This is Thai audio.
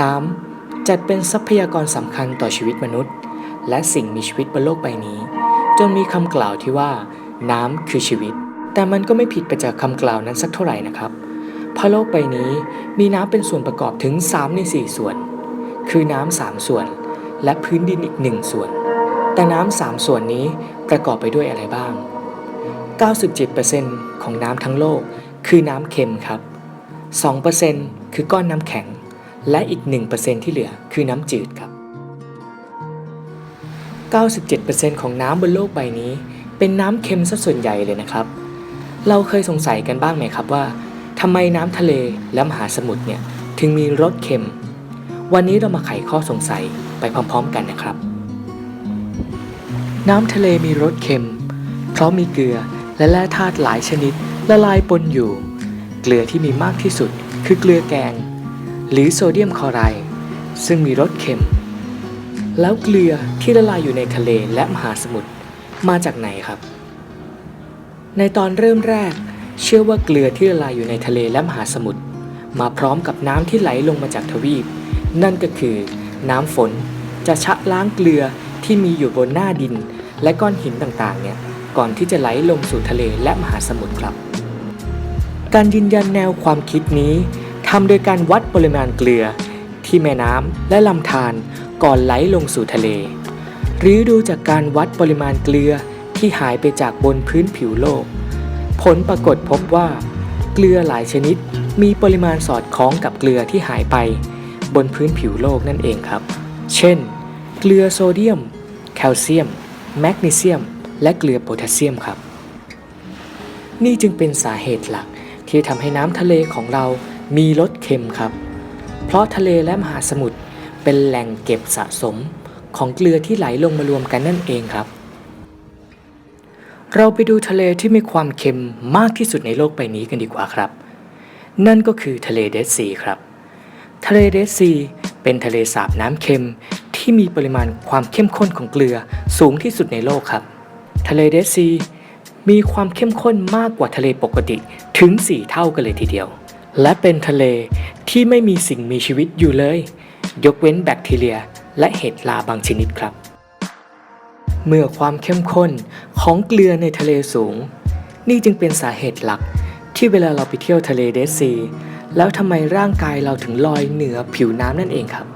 น้ำจัดเป็นทรัพยากรสำคัญต่อชีวิตมนุษย์ และสิ่งมีชีวิตบนโลกใบนี้ จนมีคำกล่าวที่ว่า น้ำคือชีวิต แต่มันก็ไม่ผิดไปจากคำกล่าวนั้นสักเท่าไหร่นะครับเพราะโลกใบนี้มีน้ำเป็นส่วนประกอบถึง 3 ใน 4 ส่วน คือน้ำสามส่วน และพื้นดินอีกหนึ่งส่วน แต่น้ำสามส่วนนี้ประกอบไปด้วยอะไรบ้าง 97%ของน้ำทั้งโลกคือน้ำเค็มครับ 2%คือก้อนน้ำแข็ง และอีก 1%ที่เหลือคือน้ำจืดครับ 97%ของน้ำบนโลกใบนี้ เป็นน้ำเค็มซะส่วนใหญ่เลยนะครับ เราเคยสงสัยกันบ้างไหมครับว่าทำไมน้ำทะเลและมหาสมุทรเนี่ยถึงมีรสเค็ม วันนี้เรามาไขข้อสงสัยไปพร้อมๆกันนะครับ น้ำทะเลมีรสเค็ม เพราะมีเกลือและแร่ธาตุหลายชนิดละลายปนอยู่ เกลือที่มีมากที่สุด คือเกลือแกง หรือโซเดียมคลอไรด์ซึ่งมีรสเค็ม แล้วเกลือที่ละลายอยู่ในทะเลและมหาสมุทรมาจากไหนครับ ในตอนเริ่มแรก เชื่อว่าเกลือที่ละลายอยู่ในทะเลและมหาสมุทรมาพร้อมกับน้ำที่ไหลลงมาจากทวีป นั่นก็คือ น้ำฝนจะชะล้างเกลือที่มีอยู่บนหน้าดิน และก้อนหินต่างๆเนี่ยก่อนที่จะไหลลงสู่ทะเลและมหาสมุทรครับ การยืนยันแนวความคิดนี้ ทำโดยการวัดปริมาณเกลือ ที่แม่น้ำและลำธารก่อนไหลลงสู่ทะเล หรือดูจากการวัดปริมาณเกลือที่หายไปจากบนพื้นผิวโลก ผลปรากฏพบว่า เกลือหลายชนิดมีปริมาณสอดคล้องกับเกลือที่หายไป บนพื้นผิวโลกนั่นเองครับ เช่น เกลือโซเดียม แคลเซียม แมกนีเซียม และเกลือโพแทสเซียมครับ นี่จึงเป็นสาเหตุหลักที่ทำให้น้ำทะเลของเรา มีรสเค็มครับ เพราะทะเลและมหาสมุทรเป็นแหล่งเก็บสะสมของเกลือที่ไหลลงมารวมกันนั่นเองครับ เราไปดูทะเลที่มีความเค็มมากที่สุดในโลกใบนี้กันดีกว่าครับ นั่นก็คือทะเลเดดซีครับ ทะเลเดดซีเป็นทะเลสาบน้ำเค็มที่มีปริมาณความเข้มข้นของเกลือสูงที่สุดในโลกครับ ทะเลเดดซีมีความเข้มข้นมากกว่าทะเลปกติถึง 4 เท่ากันเลยทีเดียว และเป็นทะเลที่ไม่มีสิ่งมีชีวิตอยู่เลย ยกเว้นแบคทีเรียและเห็ดลาบางชนิดครับ เมื่อความเข้มข้นของเกลือในทะเลสูง นี่จึงเป็นสาเหตุหลักที่เวลาเราไปเที่ยวทะเลเดดซี แล้วทำไมร่างกายเราถึงลอยเหนือผิวน้ำนั่นเองครับ